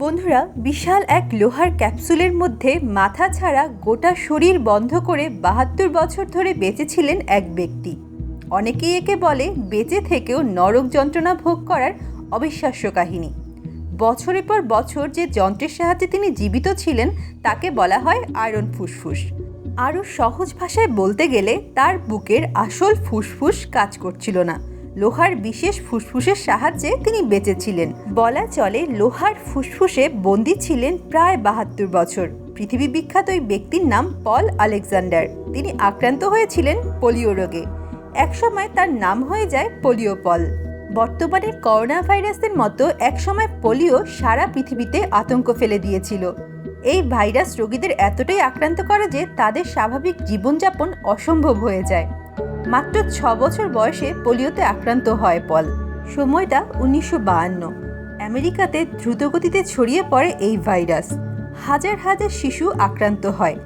বন্ধুরা, বিশাল এক লোহার ক্যাপসুলের মধ্যে মাথা ছাড়া গোটা শরীর বন্ধ করে বাহাত্তর বছর ধরে বেঁচেছিলেন এক ব্যক্তি। অনেকেই একে বলে বেঁচে থেকেও নরক যন্ত্রণা ভোগ করার অবিশ্বাস্য কাহিনী। বছরের পর বছর যে যন্ত্রের সাহায্যে তিনি জীবিত ছিলেন, তাকে বলা হয় আয়রন ফুসফুস। আরও সহজ ভাষায় বলতে গেলে, তার বুকের আসল ফুসফুস কাজ করছিল না। লোহার বিশেষ ফুসফুসের সাহায্যে তিনি বেঁচেছিলেন। বলা চলে লোহার ফুসফুসে বন্দী ছিলেন প্রায় বাহাত্তর বছর। পৃথিবী বিখ্যাত ওই ব্যক্তির নাম পল আলেকজান্ডার। তিনি আক্রান্ত হয়েছিলেন পোলিও রোগে। একসময় তার নাম হয়ে যায় পোলিও পল। বর্তমানে করোনা ভাইরাসের মতো একসময় পোলিও সারা পৃথিবীতে আতঙ্ক ফেলে দিয়েছিল। এই ভাইরাস রোগীদের এতটাই আক্রান্ত করে যে তাদের স্বাভাবিক জীবনযাপন অসম্ভব হয়ে যায়। মাত্র ছ বছর বয়সে পোলিওতে আক্রান্ত হয় পল। সময়টা উনিশশো বাহান্ন আমেরিকাতে দ্রুতগতিতে ছড়িয়ে পড়ে এই ভাইরাস। হাজার হাজার শিশু আক্রান্ত হয়।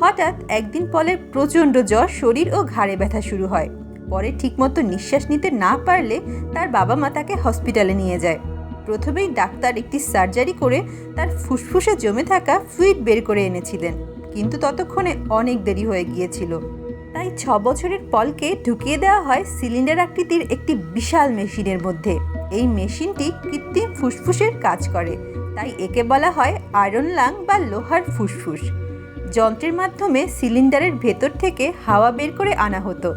হঠাৎ একদিন পলের প্রচণ্ড জ্বর, শরীর ও ঘাড়ে ব্যথা শুরু হয়। পরে ঠিকমতো নিঃশ্বাস নিতে না পারলে তার বাবা মা তাকে হসপিটালে নিয়ে যায়। প্রথমেই ডাক্তার একটি সার্জারি করে তার ফুসফুসে জমে থাকা ফ্লুইড বের করে এনেছিলেন। কিন্তু ততক্ষণে অনেক দেরি হয়ে গিয়েছিল। তাই ছ বছরের পলকে ঢুকিয়ে দেওয়া হয় সিলিন্ডার আকৃতির একটি বিশাল মেশিনের মধ্যে। এই মেশিনটি কৃত্রিম ফুসফুসের কাজ করে, তাই একে বলা হয় আয়রন লাং বা লোহার ফুসফুস। যন্ত্রের মাধ্যমে সিলিন্ডারের ভেতর থেকে হাওয়া বের করে আনা হতো।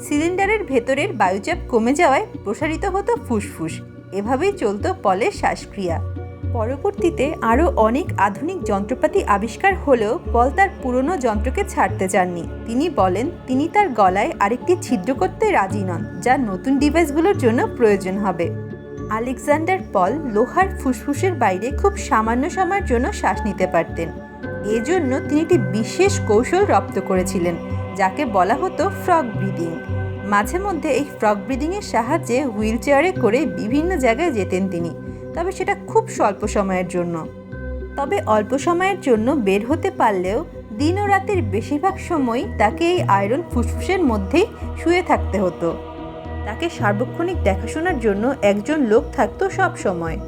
সিলিন্ডারের ভেতরের বায়ুচাপ কমে যাওয়ায় প্রসারিত হতো ফুসফুস। এভাবেই চলতো পলের শ্বাসক্রিয়া। পরবর্তীতে আরও অনেক আধুনিক যন্ত্রপাতি আবিষ্কার হলেও পল তার পুরনো যন্ত্রকে ছাড়তে চাননি। তিনি বলেন, তিনি তার গলায় আরেকটি ছিদ্র করতে রাজি নন, যা নতুন ডিভাইসগুলোর জন্য প্রয়োজন হবে। আলেকজান্ডার পল লোহার ফুসফুসের বাইরে খুব সামান্য সময়ের জন্য শ্বাস নিতে পারতেন। এজন্য তিনি একটি বিশেষ কৌশল রপ্ত করেছিলেন, যাকে বলা হতো ফ্রগ ব্রিদিং মাঝে মধ্যে এই ফ্রগ ব্রিদিংয়ের সাহায্যে হুইল চেয়ারে করে বিভিন্ন জায়গায় যেতেন তিনি। তবে সেটা খুব স্বল্প সময়ের জন্য। তবে অল্প সময়ের জন্য বের হতে পারলেও দিন ও রাতের বেশিরভাগ সময় তাকে এই আয়রন ফুসফুসের মধ্যেই শুয়ে থাকতে হতো। তাকে সার্বক্ষণিক দেখাশোনার জন্য একজন লোক থাকতো সব সময়।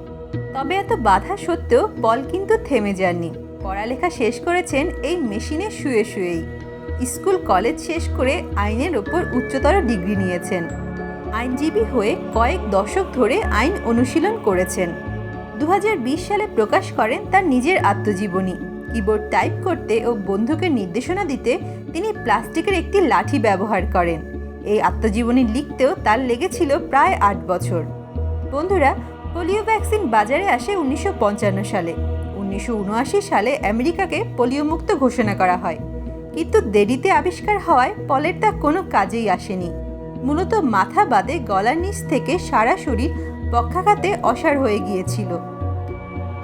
তবে এত বাধা সত্ত্বেও পল কিন্তু থেমে যাননি। পড়ালেখা শেষ করেছেন এই মেশিনে শুয়ে শুয়েই। স্কুল কলেজ শেষ করে আইনের ওপর উচ্চতর ডিগ্রি নিয়েছেন। আইনজীবী হয়ে কয়েক দশক ধরে আইন অনুশীলন করেছেন। দু হাজার বিশ সালে প্রকাশ করেন তার নিজের আত্মজীবনী। কিবোর্ড টাইপ করতে ও বন্ধুকে নির্দেশনা দিতে তিনি প্লাস্টিকের একটি লাঠি ব্যবহার করেন। এই আত্মজীবনী লিখতেও তার লেগেছিল প্রায় আট বছর। বন্ধুরা, পোলিও ভ্যাকসিন বাজারে আসে উনিশশো পঞ্চান্ন সালে। উনিশশো উনআশি সালে আমেরিকাকে পোলিও মুক্ত ঘোষণা করা হয়। কিন্তু দেরিতে আবিষ্কার হওয়ায় পলের তা কোনো কাজেই আসেনি। মূলত মাথা বাদে গলার নিচ থেকে সারা শরীর পক্ষাঘাতে অসাড় হয়ে গিয়েছিল।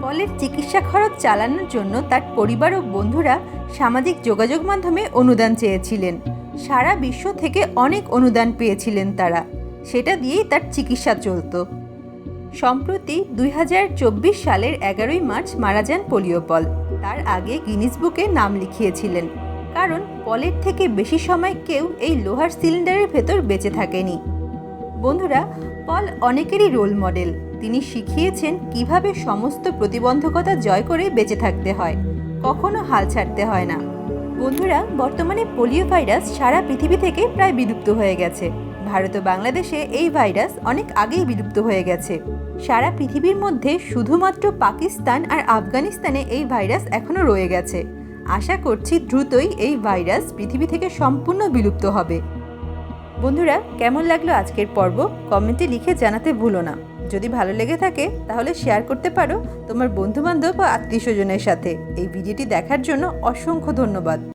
পলের চিকিৎসা খরচ চালানোর জন্য তার পরিবার ও বন্ধুরা সামাজিক যোগাযোগ মাধ্যমে অনুদান চেয়েছিলেন। সারা বিশ্ব থেকে অনেক অনুদান পেয়েছিলেন তারা। সেটা দিয়েই তার চিকিৎসা চলত। সম্প্রতি দুই হাজার চব্বিশ সালের এগারোই মার্চ মারা যান পোলিও পল। তার আগে গিনিস বুকে নাম লিখিয়েছিলেন। কারণ পলের থেকে বেশি সময় কেউ এই লোহার সিলিন্ডারের ভেতর বেঁচে থাকেনি। বন্ধুরা, পল অনেকেরই রোল মডেল। তিনি শিখিয়েছেন কীভাবে সমস্ত প্রতিবন্ধকতা জয় করে বেঁচে থাকতে হয়। কখনো হাল ছাড়তে হয় না। বন্ধুরা, বর্তমানে পোলিও ভাইরাস সারা পৃথিবী থেকে প্রায় বিলুপ্ত হয়ে গেছে। ভারত ও বাংলাদেশে এই ভাইরাস অনেক আগেই বিলুপ্ত হয়ে গেছে। সারা পৃথিবীর মধ্যে শুধুমাত্র পাকিস্তান আর আফগানিস্তানে এই ভাইরাস এখনও রয়ে গেছে। আশা করছি দ্রুতই এই ভাইরাস পৃথিবী থেকে সম্পূর্ণ বিলুপ্ত হবে। বন্ধুরা, কেমন লাগল আজকের পর্ব? কমেন্টে লিখে জানাতে ভুলো না। যদি ভালো লেগে থাকে, তাহলে শেয়ার করতে পারো তোমার বন্ধুবান্ধব ও আত্মীয় স্বজনের সাথে। এই ভিডিওটি দেখার জন্য অসংখ্য ধন্যবাদ।